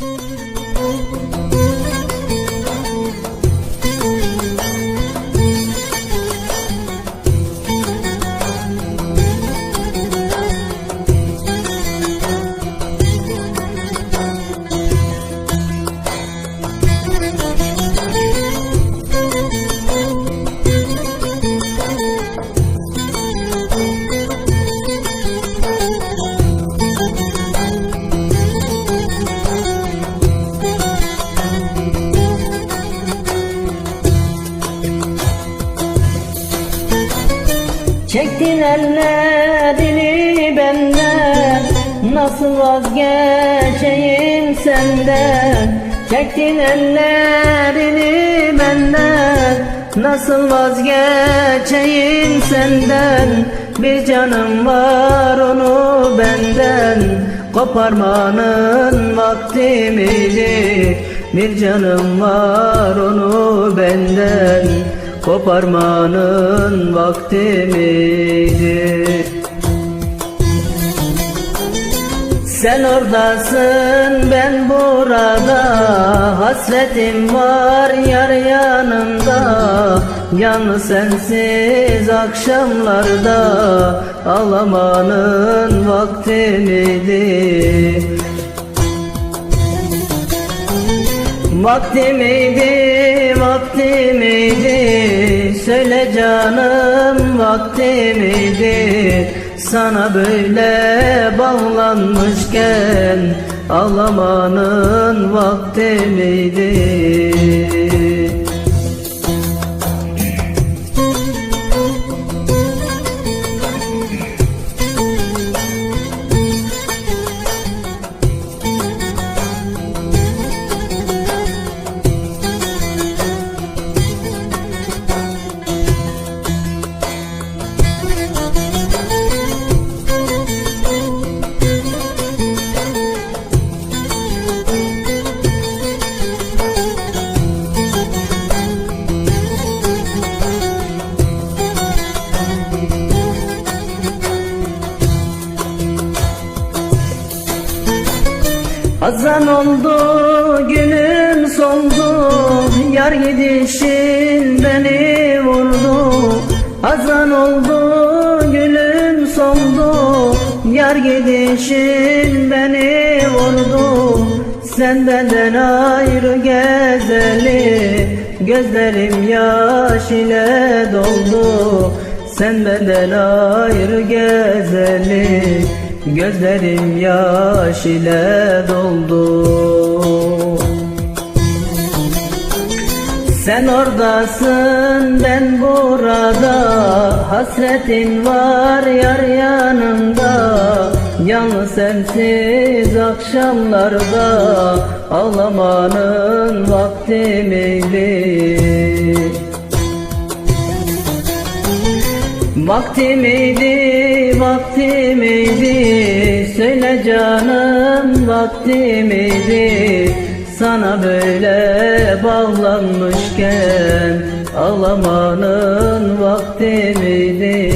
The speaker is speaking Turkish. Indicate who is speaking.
Speaker 1: Müzik Çektin ellerini benden Nasıl vazgeçeyim senden? Çektin ellerini benden Nasıl vazgeçeyim senden? Bir canım var onu benden Koparmanın vakti miydi? Bir canım var onu benden Koparmanın vakti miydi? Sen oradasın ben burada. Hasretim var yar yanımda. Yalnız sensiz akşamlarda. Ağlamanın vakti miydi Vakti miydi, vakti miydi Söyle canım vakti miydi Sana böyle bağlanmışken Ağlamanın vakti miydi Azan oldu günün soldu Yar gidişin beni vurdu. Azan oldu günün soldu Yar gidişin beni vurdu. Sen benden ayrı gezeli Gözlerim yaş ile doldu. Sen benden ayrı gezeli Gözlerim yaş ile doldu. Sen oradasın ben burada. Hasretin var yar yanımda. Yalnız sensiz akşamlarda Ağlamanın vakti miydi Vakti miydi, vakti miydi? Söyle canım vakti miydi? Sana böyle bağlanmışken Ağlamanın vakti miydi